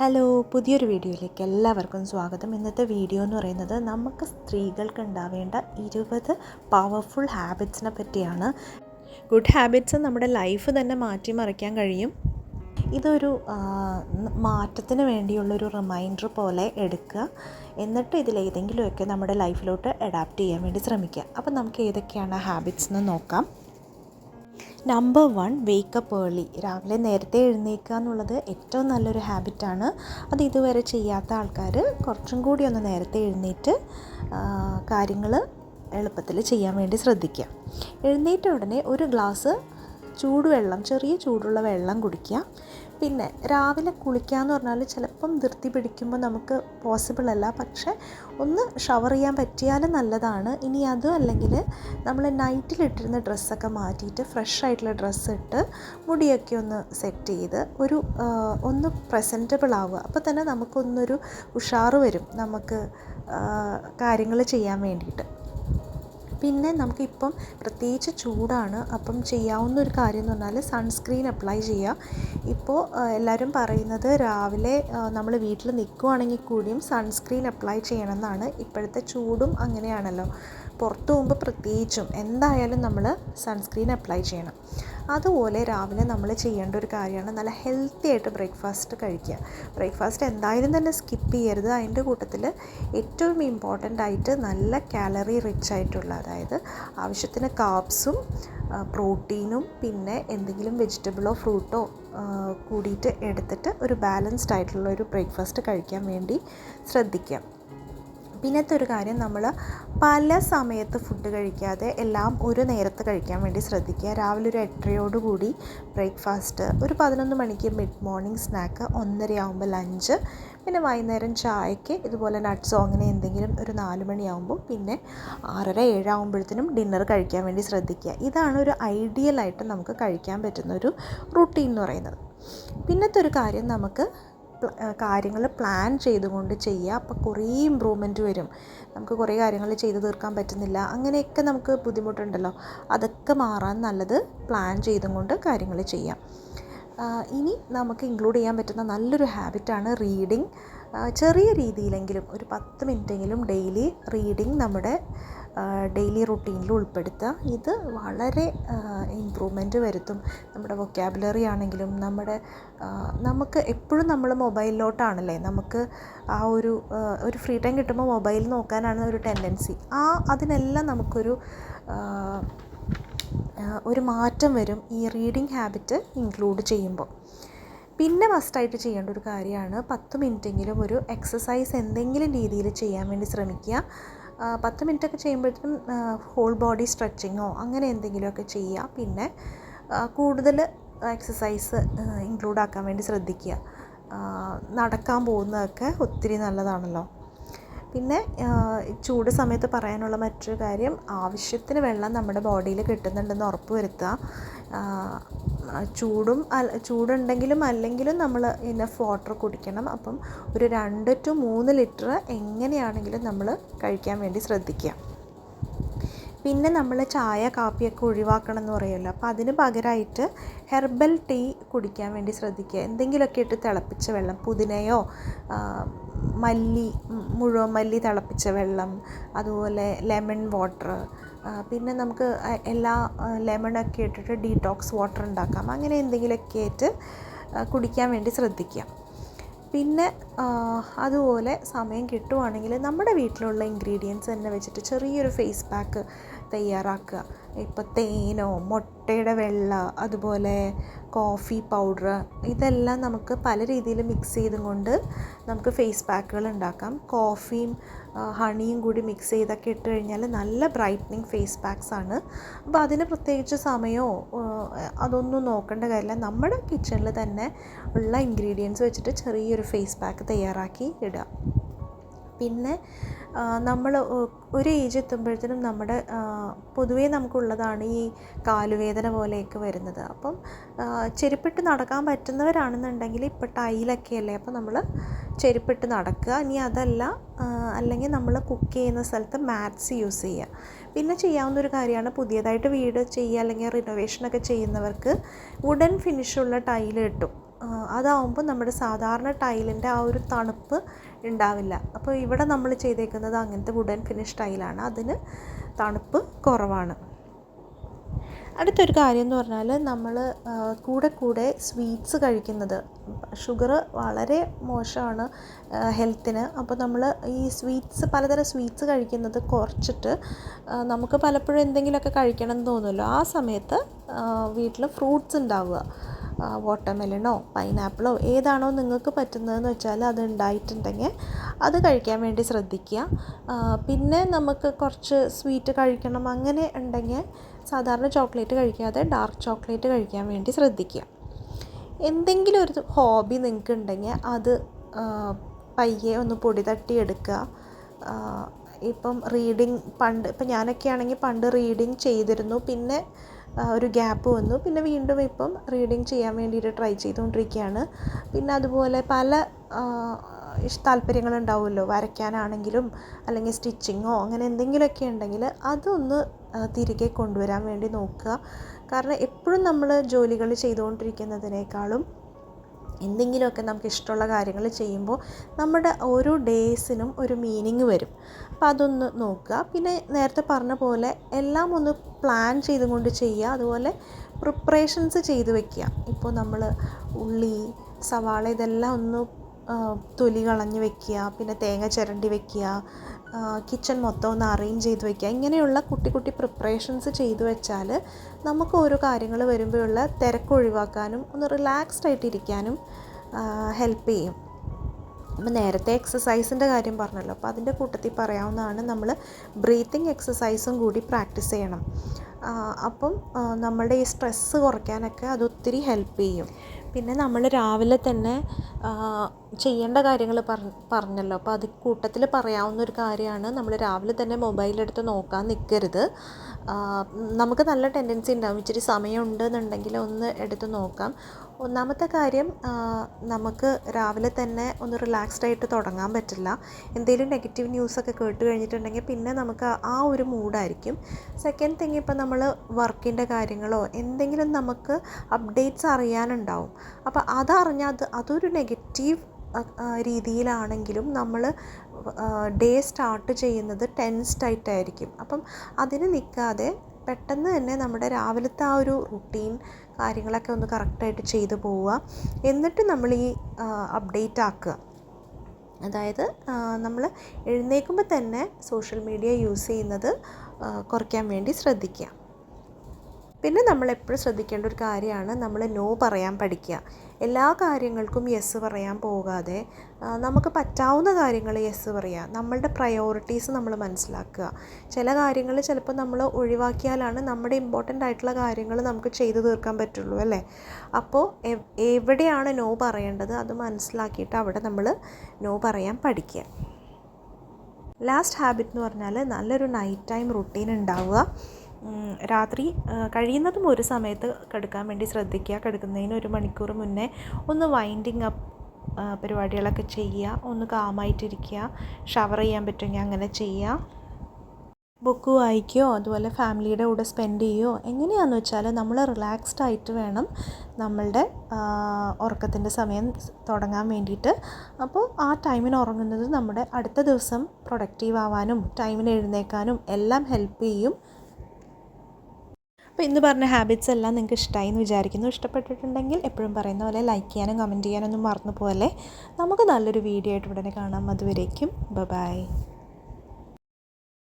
Hello പുതിയൊരു വീഡിയോയിലേക്ക് എല്ലാവർക്കും സ്വാഗതം. ഇന്നത്തെ വീഡിയോ എന്ന് പറയുന്നത് നമുക്ക് സ്ത്രീകൾക്ക് ഉണ്ടാവേണ്ട ഇരുപത് പവർഫുൾ ഹാബിറ്റ്സിനെ പറ്റിയാണ്. ഗുഡ് ഹാബിറ്റ്സ് നമ്മുടെ ലൈഫ് തന്നെ മാറ്റിമറിക്കാൻ കഴിയും. ഇതൊരു മാറ്റത്തിന് വേണ്ടിയുള്ളൊരു റിമൈൻഡർ പോലെ എടുക്കുക. എന്നിട്ട് ഇതിലേതെങ്കിലുമൊക്കെ നമ്മുടെ ലൈഫിലോട്ട് അഡാപ്റ്റ് ചെയ്യാൻ വേണ്ടി ശ്രമിക്കുക. അപ്പോൾ നമുക്ക് ഏതൊക്കെയാണ് ഹാബിറ്റ്സ് എന്ന് നോക്കാം. നമ്പർ വൺ വേക്കപ്പ് ഏർലി രാവിലെ നേരത്തെ എഴുന്നേൽക്കുക എന്നുള്ളത് ഏറ്റവും നല്ലൊരു ഹാബിറ്റാണ് അത് ഇതുവരെ ചെയ്യാത്ത ആൾക്കാർ കുറച്ചും കൂടി ഒന്ന് നേരത്തെ എഴുന്നേറ്റ് കാര്യങ്ങൾ എളുപ്പത്തിൽ ചെയ്യാൻ വേണ്ടി ശ്രദ്ധിക്കുക. എഴുന്നേറ്റ ഉടനെ ഒരു ഗ്ലാസ് ചൂടുവെള്ളം ചെറിയ ചൂടുള്ള വെള്ളം കുടിക്കുക. പിന്നെ രാവിലെ കുളിക്കുക എന്ന് പറഞ്ഞാൽ ചിലപ്പം ധൃതി പിടിക്കുമ്പോൾ നമുക്ക് പോസിബിൾ അല്ല. പക്ഷേ ഒന്ന് ഷവർ ചെയ്യാൻ പറ്റിയാലും നല്ലതാണ്. ഇനി അതും അല്ലെങ്കിൽ നമ്മൾ നൈറ്റിലിട്ടിരുന്ന ഡ്രസ്സൊക്കെ മാറ്റിയിട്ട് ഫ്രഷ് ആയിട്ടുള്ള ഡ്രസ്സ് ഇട്ട് മുടിയൊക്കെ ഒന്ന് സെറ്റ് ചെയ്ത് ഒരു ഒന്ന് പ്രസന്റബിൾ ആവുക. അപ്പോൾ തന്നെ നമുക്കൊന്നൊരു ഉഷാറ് വരും നമുക്ക് കാര്യങ്ങൾ ചെയ്യാൻ വേണ്ടിയിട്ട്. പിന്നെ നമുക്കിപ്പം പ്രത്യേകിച്ച് ചൂടാണ് അപ്പം ചെയ്യാവുന്ന ഒരു കാര്യം എന്ന് പറഞ്ഞാൽ സൺസ്ക്രീൻ അപ്ലൈ ചെയ്യുക ഇപ്പോൾ എല്ലാവരും പറയുന്നത് രാവിലെ നമ്മൾ വീട്ടിൽ നിൽക്കുവാണെങ്കിൽ കൂടിയും സൺസ്ക്രീൻ അപ്ലൈ ചെയ്യണമെന്നാണ്. ഇപ്പോഴത്തെ ചൂടും അങ്ങനെയാണല്ലോ. പുറത്ത് പോകുമ്പോൾ പ്രത്യേകിച്ചും എന്തായാലും നമ്മൾ സൺസ്ക്രീൻ അപ്ലൈ ചെയ്യണം. അതുപോലെ രാവിലെ നമ്മൾ ചെയ്യേണ്ട ഒരു കാര്യമാണ് നല്ല ഹെൽത്തി ആയിട്ട് ബ്രേക്ക്ഫാസ്റ്റ് കഴിക്കുക. ബ്രേക്ക്ഫാസ്റ്റ് എന്തായാലും തന്നെ സ്കിപ്പ് ചെയ്യരുത്. അതിന്റെ കൂട്ടത്തിൽ ഏറ്റവും ഇമ്പോർട്ടന്റ് ആയിട്ട് നല്ല കാലറി റിച്ച് ആയിട്ടുള്ള അതായത് ആവശ്യത്തിന് കാപ്സും പ്രോട്ടീനും പിന്നെ എന്തെങ്കിലും വെജിറ്റബിളോ ഫ്രൂട്ടോ കൂടിയിട്ട് എടുത്തിട്ട് ഒരു ബാലൻസ്ഡ് ആയിട്ടുള്ള ഒരു ബ്രേക്ക്ഫാസ്റ്റ് കഴിക്കാൻ വേണ്ടി ശ്രദ്ധിക്കുക. പിന്നത്തെ ഒരു കാര്യം നമ്മൾ പല സമയത്ത് ഫുഡ് കഴിക്കാതെ എല്ലാം ഒരു നേരത്ത് കഴിക്കാൻ വേണ്ടി ശ്രദ്ധിക്കുക. രാവിലെ ഒരു എട്ടരയോടുകൂടി ബ്രേക്ക്ഫാസ്റ്റ് ഒരു പതിനൊന്ന് മണിക്ക് മിഡ് മോർണിംഗ് സ്നാക്ക് ഒന്നരയാകുമ്പോൾ ലഞ്ച് പിന്നെ വൈകുന്നേരം ചായക്ക് ഇതുപോലെ നട്ട്സോ അങ്ങനെ എന്തെങ്കിലും ഒരു നാല് മണിയാകുമ്പോൾ പിന്നെ ആറര ഏഴാകുമ്പോഴത്തേനും ഡിന്നർ കഴിക്കാൻ വേണ്ടി ശ്രദ്ധിക്കുക. ഇതാണ് ഒരു ഐഡിയലായിട്ട് നമുക്ക് കഴിക്കാൻ പറ്റുന്ന ഒരു റുട്ടീൻ എന്ന് പറയുന്നത്. പിന്നത്തെ ഒരു കാര്യം നമുക്ക് കാര്യങ്ങൾ പ്ലാൻ ചെയ്തുകൊണ്ട് ചെയ്യുക. അപ്പോൾ കുറേ ഇമ്പ്രൂവ്മെന്റ് വരും. നമുക്ക് കുറേ കാര്യങ്ങൾ ചെയ്ത് തീർക്കാൻ പറ്റുന്നില്ല. അങ്ങനെയൊക്കെ നമുക്ക് ബുദ്ധിമുട്ടുണ്ടല്ലോ. അതൊക്കെ മാറാൻ നല്ലത് പ്ലാൻ ചെയ്തും കൊണ്ട് കാര്യങ്ങൾ ചെയ്യാം. ഇനി നമുക്ക് ഇൻക്ലൂഡ് ചെയ്യാൻ പറ്റുന്ന നല്ലൊരു ഹാബിറ്റാണ് റീഡിങ് ചെറിയ രീതിയിലെങ്കിലും ഒരു പത്ത് മിനിറ്റെങ്കിലും ഡെയിലി റീഡിങ് നമ്മുടെ ഡെയിലി റുട്ടീനിൽ ഉൾപ്പെടുത്തുക ഇത് വളരെ ഇമ്പ്രൂവ്മെന്റ് വരുത്തും. നമ്മുടെ വൊക്കാബുലറി ആണെങ്കിലും നമ്മുടെ നമുക്ക് എപ്പോഴും നമ്മൾ മൊബൈലിലോട്ടാണല്ലേ നമുക്ക് ആ ഒരു ഒരു ഫ്രീ ടൈം കിട്ടുമ്പോൾ മൊബൈൽ നോക്കാനാണ് ഒരു ടെൻഡൻസി ആ അതിനെല്ലാം നമുക്കൊരു ഒരു മാറ്റം വരും ഈ റീഡിങ് ഹാബിറ്റ് ഇൻക്ലൂഡ് ചെയ്യുമ്പോൾ. പിന്നെ മസ്റ്റായിട്ട് ചെയ്യേണ്ട ഒരു കാര്യമാണ് പത്ത് മിനിറ്റെങ്കിലും ഒരു എക്സസൈസ് എന്തെങ്കിലും രീതിയിൽ ചെയ്യാൻ വേണ്ടി ശ്രമിക്കുക. പത്ത് മിനിറ്റൊക്കെ ചെയ്യുമ്പോഴത്തേനും ഹോൾ ബോഡി സ്ട്രെച്ചിങ്ങോ അങ്ങനെ എന്തെങ്കിലുമൊക്കെ ചെയ്യുക. പിന്നെ കൂടുതൽ എക്സസൈസ് ഇൻക്ലൂഡ് ആക്കാൻ വേണ്ടി ശ്രദ്ധിക്കുക. നടക്കാൻ പോകുന്നതൊക്കെ ഒത്തിരി നല്ലതാണല്ലോ. പിന്നെ ചൂട് സമയത്ത് പറയാനുള്ള മറ്റൊരു കാര്യം ആവശ്യത്തിന് വെള്ളം നമ്മുടെ ബോഡിയിൽ കിട്ടുന്നുണ്ടെന്ന് ഉറപ്പ് വരുത്തുക. ചൂടും ചൂടുണ്ടെങ്കിലും അല്ലെങ്കിലും നമ്മൾ ഇനഫ് വാട്ടർ കുടിക്കണം. അപ്പം ഒരു രണ്ട് ടു മൂന്ന് ലിറ്റർ എങ്ങനെയാണെങ്കിലും നമ്മൾ കഴിക്കാൻ വേണ്ടി ശ്രദ്ധിക്കുക. പിന്നെ നമ്മൾ ചായ കാപ്പിയൊക്കെ ഒഴിവാക്കണം എന്ന് പറയുമല്ലോ. അപ്പോൾ അതിന് പകരമായിട്ട് ഹെർബൽ ടീ കുടിക്കാൻ വേണ്ടി ശ്രദ്ധിക്കുക. എന്തെങ്കിലുമൊക്കെ ഇട്ട് തിളപ്പിച്ച വെള്ളം പുതിനയോ മല്ലി മുഴുവൻ മല്ലി തിളപ്പിച്ച വെള്ളം അതുപോലെ ലെമൺ വാട്ടർ പിന്നെ നമുക്ക് എല്ലാ ലെമണൊക്കെ ഇട്ടിട്ട് ഡീടോക്സ് വാട്ടർ ഉണ്ടാക്കാം. അങ്ങനെ എന്തെങ്കിലുമൊക്കെ ആയിട്ട് കുടിക്കാൻ വേണ്ടി ശ്രദ്ധിക്കുക. പിന്നെ അതുപോലെ സമയം കിട്ടുവാണെങ്കിൽ നമ്മുടെ വീട്ടിലുള്ള ഇൻഗ്രീഡിയൻസ് തന്നെ വെച്ചിട്ട് ചെറിയൊരു ഫേസ് പാക്ക് തയ്യാറാക്കുക. ഇപ്പോൾ തേനോ മുട്ടയുടെ വെള്ള അതുപോലെ കോഫി പൗഡർ ഇതെല്ലാം നമുക്ക് പല രീതിയിൽ മിക്സ് ചെയ്തും കൊണ്ട് നമുക്ക് ഫേസ് പാക്കുകൾ ഉണ്ടാക്കാം. കോഫിയും ഹണിയും കൂടി മിക്സ് ചെയ്തൊക്കെ ഇട്ട് കഴിഞ്ഞാൽ നല്ല ബ്രൈറ്റനിങ് ഫേസ് പാക്സ് ആണ്. അപ്പോൾ അതിന് പ്രത്യേകിച്ച് സമയമോ അതൊന്നും നോക്കേണ്ട കാര്യമില്ല നമ്മുടെ കിച്ചണിൽ തന്നെ ഉള്ള ഇൻഗ്രീഡിയൻസ് വെച്ചിട്ട് ചെറിയൊരു ഫേസ് പാക്ക് തയ്യാറാക്കി ഇടുക പിന്നെ നമ്മൾ ഒരു ഏജ് എത്തുമ്പോഴത്തേനും നമ്മുടെ പൊതുവേ നമുക്കുള്ളതാണ് ഈ കാലുവേദന പോലെയൊക്കെ വരുന്നത്. അപ്പം ചെരുപ്പിട്ട് നടക്കാൻ പറ്റുന്നവരാണെന്നുണ്ടെങ്കിൽ ഇപ്പോൾ ടൈലൊക്കെ അല്ലേ അപ്പോൾ നമ്മൾ ചെരുപ്പിട്ട് നടക്കുക. ഇനി അതല്ല അല്ലെങ്കിൽ നമ്മൾ കുക്ക് ചെയ്യുന്ന സ്ഥലത്ത് മാറ്റ്സ് യൂസ് ചെയ്യുക. പിന്നെ ചെയ്യാവുന്ന ഒരു കാര്യമാണ് പുതിയതായിട്ട് വീട് ചെയ്യുക അല്ലെങ്കിൽ റിനോവേഷനൊക്കെ ചെയ്യുന്നവർക്ക് വുഡൻ ഫിനിഷുള്ള ടൈൽ കിട്ടും. അതാവുമ്പോൾ നമ്മുടെ സാധാരണ ടൈലിന്റെ ആ ഒരു തണുപ്പ് ഉണ്ടാവില്ല. അപ്പോൾ ഇവിടെ നമ്മൾ ചെയ്തേക്കുന്നത് അങ്ങനത്തെ വുഡൻ ഫിനിഷ് സ്റ്റൈലാണ് അതിന് തണുപ്പ് കുറവാണ്. അടുത്തൊരു കാര്യം എന്ന് പറഞ്ഞാൽ നമ്മൾ കൂടെ കൂടെ സ്വീറ്റ്സ് കഴിക്കുന്നത്. ഷുഗർ വളരെ മോശമാണ് ഹെൽത്തിന് അപ്പോൾ നമ്മൾ ഈ സ്വീറ്റ്സ് പലതരം സ്വീറ്റ്സ് കഴിക്കുന്നത് കുറച്ചിട്ട് നമുക്ക് പലപ്പോഴും എന്തെങ്കിലുമൊക്കെ കഴിക്കണം എന്ന് തോന്നുമല്ലോ. ആ സമയത്ത് വീട്ടിൽ ഫ്രൂട്ട്സ് ഉണ്ടാവുക. വാട്ടർമെലനോ പൈനാപ്പിളോ ഏതാണോ നിങ്ങൾക്ക് പറ്റുന്നതെന്ന് വെച്ചാൽ അത് ഉണ്ടായിട്ടുണ്ടെങ്കിൽ അത് കഴിക്കാൻ വേണ്ടി ശ്രദ്ധിക്കുക. പിന്നെ നമുക്ക് കുറച്ച് സ്വീറ്റ് കഴിക്കണം അങ്ങനെ ഉണ്ടെങ്കിൽ സാധാരണ ചോക്ലേറ്റ് കഴിക്കാതെ ഡാർക്ക് ചോക്ലേറ്റ് കഴിക്കാൻ വേണ്ടി ശ്രദ്ധിക്കുക. എന്തെങ്കിലും ഒരു ഹോബി നിങ്ങൾക്ക് ഉണ്ടെങ്കിൽ അത് പയ്യെ ഒന്ന് പൊടി തട്ടിയെടുക്കുക ഇപ്പം റീഡിങ് പണ്ട് ഇപ്പം ഞാനൊക്കെ ആണെങ്കിൽ പണ്ട് റീഡിങ് ചെയ്തിരുന്നു. പിന്നെ ഒരു ഗ്യാപ്പ് വന്നു. പിന്നെ വീണ്ടും ഇപ്പം റീഡിങ് ചെയ്യാൻ വേണ്ടിയിട്ട് ട്രൈ ചെയ്തുകൊണ്ടിരിക്കുകയാണ്. പിന്നെ അതുപോലെ പല താല്പര്യങ്ങളുണ്ടാവുമല്ലോ. വരയ്ക്കാനാണെങ്കിലും അല്ലെങ്കിൽ സ്റ്റിച്ചിങ്ങോ അങ്ങനെ എന്തെങ്കിലുമൊക്കെ ഉണ്ടെങ്കിൽ അതൊന്ന് തിരികെ കൊണ്ടുവരാൻ വേണ്ടി നോക്കുക. കാരണം എപ്പോഴും നമ്മൾ ജോലികൾ ചെയ്തുകൊണ്ടിരിക്കുന്നതിനേക്കാളും എന്തെങ്കിലുമൊക്കെ നമുക്ക് ഇഷ്ടമുള്ള കാര്യങ്ങൾ ചെയ്യുമ്പോൾ നമ്മുടെ ഓരോ ഡേയ്സിനും ഒരു മീനിങ് വരും. അപ്പോൾ അതൊന്ന് നോക്കുക. പിന്നെ നേരത്തെ പറഞ്ഞ പോലെ എല്ലാം ഒന്ന് പ്ലാൻ ചെയ്തുകൊണ്ട് ചെയ്യുക. അതുപോലെ പ്രിപ്പറേഷൻസ് ചെയ്ത് വെക്കുക. ഇപ്പോൾ നമ്മൾ ഉള്ളി സവാള ഇതെല്ലാം ഒന്ന് തൊലി കളഞ്ഞ് വെക്കുക പിന്നെ തേങ്ങ ചിരണ്ടി വെക്കുക കിച്ചൺ മൊത്തം ഒന്ന് അറേഞ്ച് ചെയ്ത് വെക്കുക. ഇങ്ങനെയുള്ള കുട്ടി കുട്ടി പ്രിപ്പറേഷൻസ് ചെയ്തു വെച്ചാൽ നമുക്ക് ഓരോ കാര്യങ്ങൾ വരുമ്പോഴുള്ള തിരക്ക് ഒഴിവാക്കാനും ഒന്ന് റിലാക്സ്ഡ് ആയിട്ടിരിക്കാനും ഹെൽപ്പ് ചെയ്യും. അപ്പം നേരത്തെ എക്സസൈസിന്റെ കാര്യം പറഞ്ഞല്ലോ അപ്പോൾ അതിന്റെ കൂട്ടത്തിൽ പറയാവുന്നതാണ് നമ്മൾ ബ്രീത്തിങ് എക്സസൈസും കൂടി പ്രാക്ടീസ് ചെയ്യണം. അപ്പം നമ്മളുടെ ഈ സ്ട്രെസ്സ് കുറയ്ക്കാനൊക്കെ അത് ഒത്തിരി ഹെൽപ്പ് ചെയ്യും. പിന്നെ നമ്മൾ രാവിലെ തന്നെ ചെയ്യേണ്ട കാര്യങ്ങൾ പറഞ്ഞല്ലോ. അപ്പോൾ അത് കൂട്ടത്തിൽ പറയാവുന്ന ഒരു കാര്യമാണ്. നമ്മൾ രാവിലെ തന്നെ മൊബൈലെടുത്ത് നോക്കാൻ നിൽക്കരുത് നമുക്ക് നല്ല ടെൻഡൻസി ഉണ്ടാവും. ഇച്ചിരി സമയമുണ്ട് എന്നുണ്ടെങ്കിൽ ഒന്ന് എടുത്ത് നോക്കാം. ഒന്നാമത്തെ കാര്യം നമുക്ക് രാവിലെ തന്നെ ഒന്ന് റിലാക്സ്ഡ് ആയിട്ട് തുടങ്ങാൻ പറ്റില്ല. എന്തെങ്കിലും നെഗറ്റീവ് ന്യൂസൊക്കെ കേട്ട് കഴിഞ്ഞിട്ടുണ്ടെങ്കിൽ പിന്നെ നമുക്ക് ആ ഒരു മൂഡായിരിക്കും സെക്കൻഡ് തിങ് ഇപ്പം നമ്മൾ വർക്കിന്റെ കാര്യങ്ങളോ എന്തെങ്കിലും നമുക്ക് അപ്ഡേറ്റ്സ് അറിയാനുണ്ടാവും. അപ്പോൾ അതറിഞ്ഞാൽ അത് അതൊരു നെഗറ്റീവ് രീതിയിലാണെങ്കിലും നമ്മൾ ഡേ സ്റ്റാർട്ട് ചെയ്യുന്നത് ടെൻസ്ഡായിട്ടായിരിക്കും അപ്പം അതിന് നിൽക്കാതെ പെട്ടെന്ന് തന്നെ നമ്മുടെ രാവിലത്തെ ആ ഒരു റുട്ടീൻ കാര്യങ്ങളൊക്കെ ഒന്ന് കറക്റ്റായിട്ട് ചെയ്തു പോവുക. എന്നിട്ട് നമ്മൾ ഈ അപ്ഡേറ്റ് ആക്കുക. അതായത് നമ്മൾ എഴുന്നേൽക്കുമ്പോൾ തന്നെ സോഷ്യൽ മീഡിയ യൂസ് ചെയ്യുന്നത് കുറയ്ക്കാൻ വേണ്ടി ശ്രദ്ധിക്കുക. പിന്നെ നമ്മൾ എപ്പോഴും ശ്രദ്ധിക്കേണ്ട ഒരു കാര്യമാണ് നമ്മൾ നോ പറയാൻ പഠിക്കുക. എല്ലാ കാര്യങ്ങൾക്കും യെസ് പറയാൻ പോകാതെ നമുക്ക് പറ്റാവുന്ന കാര്യങ്ങൾ യെസ് പറയുക നമ്മളുടെ പ്രയോറിറ്റീസ് നമ്മൾ മനസ്സിലാക്കുക. ചില കാര്യങ്ങൾ ചിലപ്പോൾ നമ്മൾ ഒഴിവാക്കിയാലാണ് നമ്മുടെ ഇമ്പോർട്ടന്റ് ആയിട്ടുള്ള കാര്യങ്ങൾ നമുക്ക് ചെയ്തു തീർക്കാൻ പറ്റുള്ളൂ അല്ലേ? അപ്പോൾ എവിടെയാണ് നോ പറയേണ്ടത്? അത് മനസ്സിലാക്കിയിട്ട് അവിടെ നമ്മൾ നോ പറയാൻ പഠിക്കുക. ലാസ്റ്റ് ഹാബിറ്റ് എന്ന് പറഞ്ഞാൽ നല്ലൊരു നൈറ്റ് ടൈം റുട്ടീൻ ഉണ്ടാവുക. രാത്രി കഴിയുന്നതും ഒരു സമയത്ത് കിടക്കാൻ വേണ്ടി ശ്രദ്ധിക്കുക. കിടക്കുന്നതിന് ഒരു മണിക്കൂർ മുന്നേ ഒന്ന് വൈൻഡിങ് അപ്പ് പരിപാടികളൊക്കെ ചെയ്യുക. ഒന്ന് കാമായിട്ടിരിക്കുക. ഷവർ ചെയ്യാൻ പറ്റുമെങ്കിൽ അങ്ങനെ ചെയ്യുക. ബുക്ക് വായിക്കുകയോ അതുപോലെ ഫാമിലിയുടെ കൂടെ സ്പെൻഡ് ചെയ്യുകയോ എങ്ങനെയാണെന്ന് വെച്ചാൽ നമ്മൾ റിലാക്സ്ഡ് ആയിട്ട് വേണം നമ്മളുടെ ഉറക്കത്തിന്റെ സമയം തുടങ്ങാൻ വേണ്ടിയിട്ട്. അപ്പോൾ ആ ടൈമിന് ഉറങ്ങുന്നത് നമ്മുടെ അടുത്ത ദിവസം പ്രൊഡക്റ്റീവ് ആവാനും ടൈമിന് എഴുന്നേക്കാനും എല്ലാം ഹെൽപ്പ് ചെയ്യും. അപ്പോൾ ഇന്ന് പറഞ്ഞ ഹാബിറ്റ്സ് എല്ലാം നിങ്ങൾക്ക് ഇഷ്ടമായി എന്ന് വിചാരിക്കുന്നു. ഇഷ്ടപ്പെട്ടിട്ടുണ്ടെങ്കിൽ എപ്പോഴും പറയുന്ന പോലെ ലൈക്ക് ചെയ്യാനും കമന്റ് ചെയ്യാനൊന്നും മറന്നു പോലെ നമുക്ക് നല്ലൊരു വീഡിയോ ആയിട്ട് ഉടനെ കാണാം. അതുവരേക്കും. ബൈ